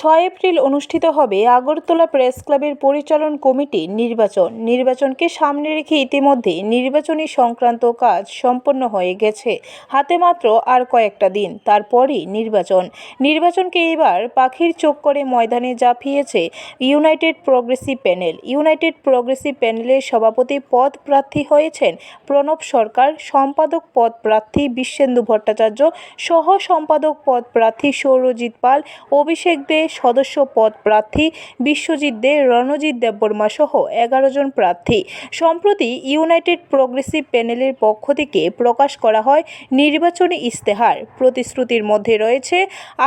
ছয় এপ্রিল অনুষ্ঠিত হবে আগরতলা প্রেস ক্লাবের পরিচালন কমিটি নির্বাচন। নির্বাচনকে সামনে রেখে ইতিমধ্যে নির্বাচনী সংক্রান্ত কাজ সম্পন্ন হয়ে গেছে। হাতে মাত্র আর কয়েকটা দিন, তারপরই নির্বাচন। নির্বাচনকে এবার পাখির চোখ করে ময়দানে জাপিয়েছে United Progressive Panel. United Progressive প্যানেলের সভাপতি পদ প্রার্থী হয়েছেন প্রণব সরকার, সম্পাদক পদ প্রার্থী বিশ্বেন্দু ভট্টাচার্য সহ সম্পাদক পদ প্রার্থী সৌরজিৎ পাল, অভিষেক দে সদস্য পদ প্রার্থী বিশ্বজিৎ দে, রণজিৎ দেববর্মা সহ এগারো জন প্রার্থী। সম্প্রতি ইউনাইটেড প্রগ্রেসিভ প্যানেলের পক্ষ থেকে প্রকাশ করা হয় নির্বাচনী ইস্তেহার প্রতিশ্রুতির মধ্যে রয়েছে,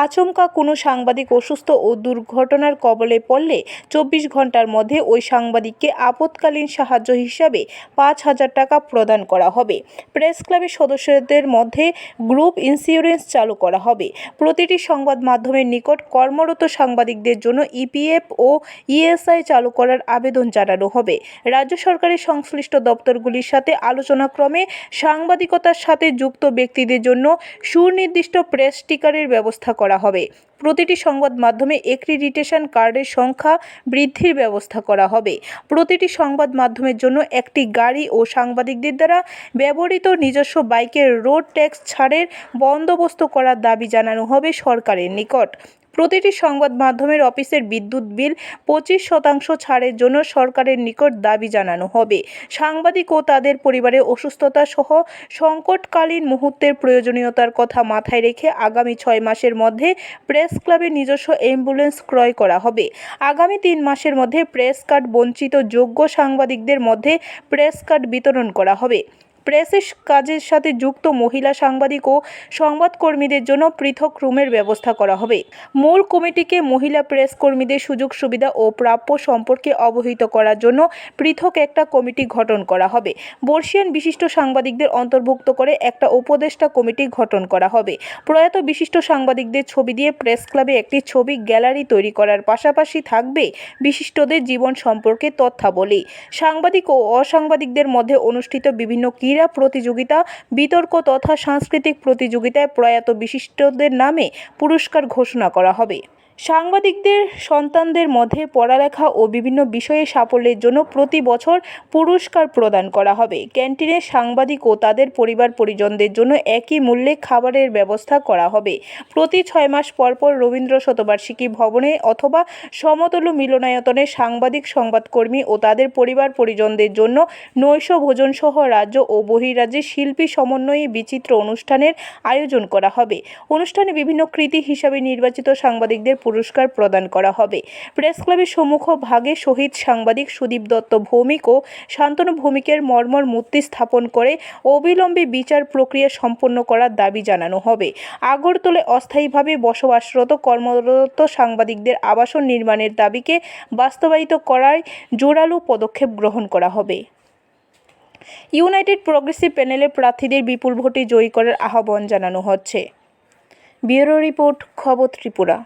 আচমকা কোনো সাংবাদিক অসুস্থ ও দুর্ঘটনার কবলে পড়লে চব্বিশ ঘণ্টার মধ্যে ওই সাংবাদিককে আপৎকালীন সাহায্য হিসাবে পাঁচ হাজার টাকা প্রদান করা হবে। প্রেস ক্লাবের সদস্যদের মধ্যে গ্রুপ ইন্স্যুরেন্স চালু করা হবে। প্রতিটি সংবাদ মাধ্যমের নিকট কর্মরত সাংবাদিকদের জন্য ইপিএফ ও ইএসআই চালু করার আবেদন জানানো হবে। রাজ্য সরকারের সংশ্লিষ্ট দপ্তরগুলির সাথে আলোচনাক্রমে সাংবাদিকতার সাথে যুক্ত ব্যক্তিদের জন্য সুনির্দিষ্ট প্রেস স্টিকারের ব্যবস্থা করা হবে। প্রতিটি সংবাদ মাধ্যমে এক্রিডিটেশন কার্ডের সংখ্যা বৃদ্ধির ব্যবস্থা করা হবে। প্রতিটি সংবাদ মাধ্যমের জন্য একটি গাড়ি ও সাংবাদিকদের দ্বারা ব্যবহৃত নিজস্ব বাইকের রোড ট্যাক্স ছাড়ের বন্দোবস্ত করার দাবি জানানো হবে সরকারের নিকট। প্রতিটি সংবাদ মাধ্যমের অফিসের বিদ্যুৎ বিল পঁচিশ শতাংশ ছাড়ের জন্য সরকারের নিকট দাবি জানানো হবে। সাংবাদিক ও তাদের পরিবারে অসুস্থতা সহ সংকটকালীন মুহূর্তের প্রয়োজনীয়তার কথা মাথায় রেখে আগামী ছয় মাসের মধ্যে প্রেস ক্লাবের নিজস্ব অ্যাম্বুলেন্স ক্রয় করা হবে। আগামী তিন মাসের মধ্যে প্রেস কার্ড বঞ্চিত যোগ্য সাংবাদিকদের মধ্যে প্রেস কার্ড বিতরণ করা হবে। প্রেসের কাজের সাথে যুক্ত মহিলা সাংবাদিক ও সংবাদকর্মীদের জন্য পৃথক রুমের ব্যবস্থা করা হবে। মূল কমিটিকে মহিলা প্রেস কর্মীদের সুযোগ, সুবিধা ও প্রাপ্য সম্পর্কে অবহিত করার জন্য পৃথক একটা কমিটি গঠন করা হবে। বর্ষিয়ান বিশিষ্ট সাংবাদিকদের অন্তর্ভুক্ত করে একটা উপদেষ্টা কমিটি গঠন করা হবে। প্রয়াত বিশিষ্ট সাংবাদিকদের ছবি দিয়ে প্রেস ক্লাবে একটি ছবি গ্যালারি তৈরি করার পাশাপাশি থাকবে বিশিষ্টদের জীবন সম্পর্কে তথ্যাবলী। সাংবাদিক ও অসাংবাদিকদের মধ্যে অনুষ্ঠিত বিভিন্ন ক্রীড়া প্রতিযোগিতা বিতর্ক তথা সাংস্কৃতিক প্রতিযোগিতায় প্রয়াত বিশিষ্টদের নামে পুরস্কার ঘোষণা করা হবে। সাংবাদিকদের, সন্তানদের মধ্যে পড়ালেখা ও বিভিন্ন বিষয়ে সাফল্যের জন্য প্রতি বছর পুরস্কার প্রদান করা হবে। ক্যান্টিনে সাংবাদিক ও তাদের পরিবার পরিজনদের জন্য একই মূল্যে খাবারের ব্যবস্থা করা হবে। প্রতি ছয় মাস পর পর রবীন্দ্র শতবার্ষিকী ভবনে অথবা সমতুল্য মিলনায়তনে সাংবাদিক, সংবাদকর্মী ও তাদের পরিবার পরিজনদের জন্য নৈশ ভোজনসহ রাজ্য ও বহিরাজ্যে শিল্পী সমন্বয়ে বিচিত্র অনুষ্ঠানের আয়োজন করা হবে। অনুষ্ঠানে বিভিন্ন কৃতি হিসাবে নির্বাচিত সাংবাদিকদের পুরস্কার প্রদান করা হবে। প্রেস ক্লাবের সম্মুখ ভাগে শহীদ সাংবাদিক সুদীপ দত্ত ভৌমিক ও শান্তনু ভৌমিকের মর্মর মূর্তি স্থাপন করে অবিলম্বে বিচার প্রক্রিয়া সম্পন্ন করার দাবি জানানো হবে। আগরতলে অস্থায়ীভাবে বসবাসরত কর্মরত সাংবাদিকদের আবাসন নির্মাণের দাবিকে বাস্তবায়িত করায় জোরালো পদক্ষেপ গ্রহণ করা হবে। ইউনাইটেড প্রগ্রেসিভ প্যানেলের প্রার্থীদের বিপুল ভোটে জয়ী করার আহ্বান জানানো হচ্ছে। ব্যুরো রিপোর্ট, খবর ত্রিপুরা।